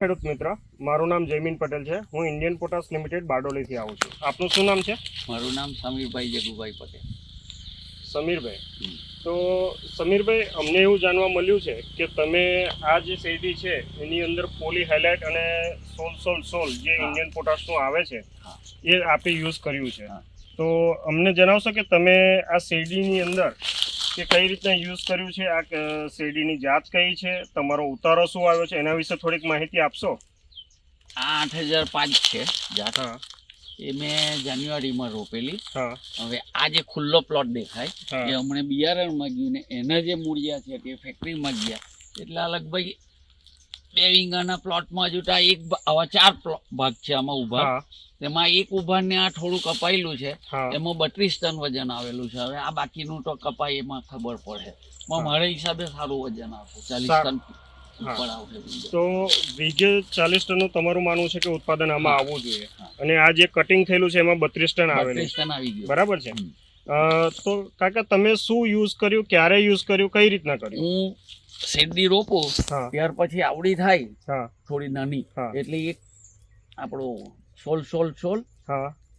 ખેડૂત મિત્ર મારું નામ જયમીન પટેલ છે. હું ઇન્ડિયન પોટાસ લિમિટેડ બારડોલીથી આવું છું. આપનું શું નામ છે? મારું નામ સમીરભાઈ જગુભાઈ પટેલ. સમીરભાઈ. તો સમીરભાઈ અમને એવું જાણવા મળ્યું છે કે તમે આ જે શેરડી છે એની અંદર પોલી હાઇલાઇટ અને સોલ સોલ સોલ જે ઇન્ડિયન પોટાશનું આવે છે એ આપે યુઝ કર્યું છે. તો અમને જણાવશો કે તમે આ શેરડીની અંદર કે કઈ રીતના યુઝ કર્યું છે? આ શેરડીની જાત કઈ છે? તમારો ઉતારો શું આવ્યો છે? એના વિશે થોડીક માહિતી આપશો? આ આઠ હજાર પાંચ છે જાત. એ મેં જાન્યુઆરીમાં રોપેલી. હવે આ જે ખુલ્લો પ્લોટ દેખાય. એ હમણાં બિયારણમાં ગયું ને એના જે મૂળિયા છે કે ફેક્ટરીમાં ગયા. એટલે લગભગ બે વીંગાના પ્લોટમાં જોતા એક આવા ચાર ભાગ છે આમાં ઊભા તેમાં એક ઊભાને આ થોડું કપાયેલું છે. એમાં બત્રીસ ટન વજન આવેલું છે. હવે આ બાકીનું તો કપાય એમાં ખબર પડે. મારા હિસાબે સારું વજન આવશે ચાલીસ ટન. તો વીઘે ચાલીસ ટનનું તમારું માનવું છે કે ઉત્પાદન આમાં આવવું જોઈએ? અને આ જે કટિંગ થયેલું છે એમાં બત્રીસ ટન આવેલું ટન બરાબર છે? તો કાકા તમે શું યુઝ કર્યું? ક્યારે યુઝ કર્યું? કઈ રીતના કર્યું? હું શેરડી રોપો ત્યાર પછી આવડી થાય થોડી નાની. એટલે એક આપણો સોલ સોલ સોલ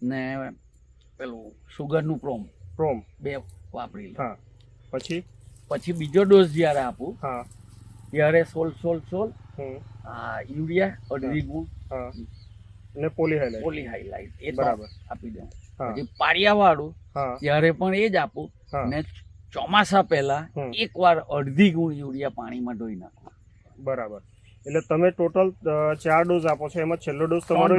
ને પેલું સુગરનું પ્રોમ. પ્રોમ. બે વાપરી. હા. પછી? પછી બીજો ડોઝ જ્યારે આપું હા. ત્યારે સોલ સોલ સોલ આ યુરિયા અડધી ગુણ હા. અને પોલી હાઇલાઇટ પોલી હાઈલાઇટ એ બરાબર. આપી દઉં. પછી પાળિયા વાળું ત્યારે પણ એ જ આપું ને ચોમાસા પહેલા એક એકવાર અડધી ગુણ યુરિયા પાણીમાં ધોઈ નાખું. બરાબર. એટલે તમે ટોટલ ચાર ડોઝ આપો છો. એમાં છેલ્લો ડોઝ તમારો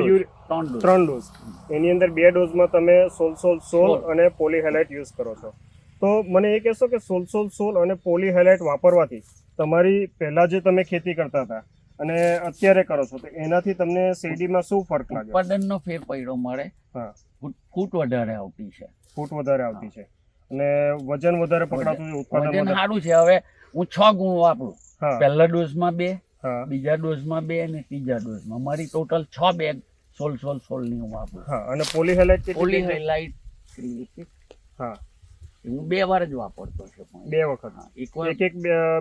ત્રણ ડોઝ. એની અંદર બે ડોઝમાં તમે સોલ સોલ સોલ. અને પોલી હેલાઇટ યુઝ કરો છો. તો મને એ કહેશો કે સોલ સોલ સોલ અને પોલી હાઇલાઇટ વાપરવાથી તમારી પહેલા જે તમે ખેતી કરતા હતા અને અત્યારે કરો છો તો એનાથી તમને શેરડીમાં શું ફરક લાગે? ઉત્પાદનનો ફેર પડ્યો મળે હા. ફૂટ વધારે આવતી છે. ફૂટ વધારે આવતી છે. અને વજન વધારે પકડાતું છે ઉત્પાદન સારું છે. હવે હું છ ગુણ વાપરું. પહેલા ડોઝમાં બે બીજા ડોઝમાં બે અને ત્રીજા ડોઝમાં. મારી ટોટલ છ બેગ સોલ સોલ સોલની હું વાપરું હા અને પોલીહેલાઇટ પોલીહેલાઇટ? હા. હું બે વાર જ વાપરતો છું. બે વખત? એક એકવાર એક એક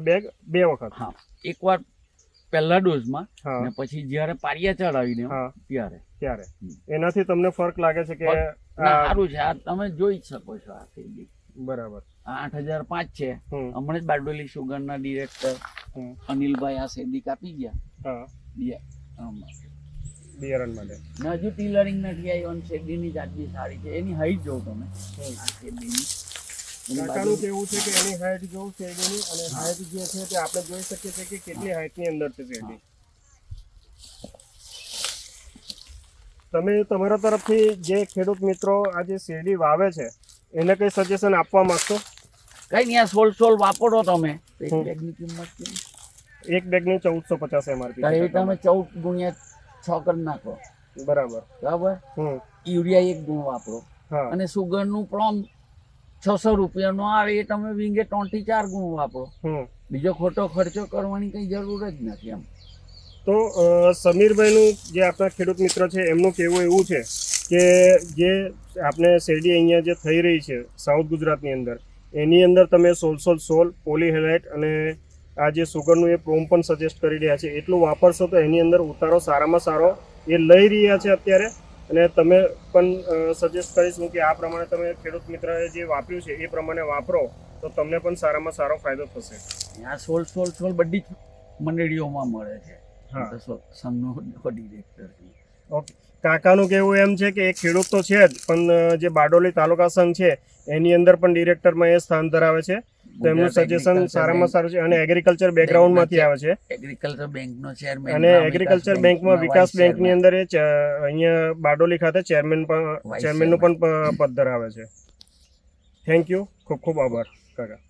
બેગ બે વખત? હા. એકવાર પહેલા ડોઝમાં હા. ને પછી જ્યારે પારિયા ચડાવીને ત્યારે. ત્યારે. એનાથી તમને ફરક લાગે છે કે સારું છે. આ તમે જોઈ જ શકો છો આ શેરડી. બરાબર. આઠ હજાર પાંચ છે. હમણાં જ બારડોલી સુગરના ડિરેક્ટર અનિલભાઈ આ શેરડી કાપી ગયા. બિયારણ માટે. હજુ ટીલરિંગ નથી આવી અને શેરડીની જાત બી સારી છે. એની હાઈટ જોઉં તમે. શેરડીની. કાકાનું કેવું છે કે એની હાઈટ જોઉં શેરડીની અને હાઈટ જે છે તે આપણે જોઈ શકીએ છીએ કે કેટલી હાઈટની અંદર છે શેરડી. તમે તમારા તરફથી જે ખેડૂત મિત્રો આ જે શેરડી વાવે છે એને કંઈ સજેશન આપવા માંગશો? કઈ નહીં સોલ સોલ વાપરો તમે. એક બેગની કિંમત એક બેગની ચૌદસો પચાસ એમઆરપી તમે ચૌદ ગુણ્યા છ કરી નાખો. બરાબર. બરાબર? યુરિયા એક ગુણ વાપરો. અને સુગરનું પ્રોમ છસો રૂપિયાનો આવે એ તમે વીંગે ટોન્ટી ચાર ગુણ વાપરો. બીજો ખોટો ખર્ચો કરવાની કંઈ જરૂર જ નથી એમ. તો સમીરભાઈનું જે આપણા ખેડૂત મિત્ર છે એમનું કહેવું એવું છે કે જે આપણે શેરડી અહીંયા જે થઈ રહી છે સાઉથ ગુજરાતની અંદર એની અંદર તમે સોલ સોલ સોલ પોલીહેલાઇટ અને આ જે સુગરનું એ પ્રોમ પણ સજેસ્ટ કરી રહ્યા છે એટલું વાપરશો તો એની અંદર ઉતારો સારામાં સારો એ લઈ રહ્યા છે અત્યારે. અને તમે પણ સજેસ્ટ કરીશું કે આ પ્રમાણે તમે ખેડૂત મિત્રએ જે વાપર્યું છે એ પ્રમાણે વાપરો તો તમને પણ સારામાં સારો ફાયદો થશે. આ સોલ સોલ સોલ બધી જ મંડળીઓમાં મળે છે. હા. સો- સંઘનો ડિરેક્ટર છું. ઓકે. કાકાનું કહેવું એમ છે કે એ ખેડૂત તો છે જ પણ જે બારડોલી તાલુકા સંઘ છે એની અંદર પણ ડિરેક્ટરમાં એ સ્થાન ધરાવે છે. તો એમનું સજેશન સારામાં સારું છે અને એગ્રીકલ્ચર બેકગ્રાઉન્ડમાંથી આવે છે. એગ્રીકલ્ચર બેંકનો ચેરમેન અને એગ્રીકલ્ચર બેંકમાં વિકાસ બેંકની અંદર એ અહીંયા બારડોલી ખાતે ચેરમેન પણ ચેરમેનનું પણ પદ ધરાવે છે. થેન્ક યુ ખૂબ ખૂબ આભાર કાકા.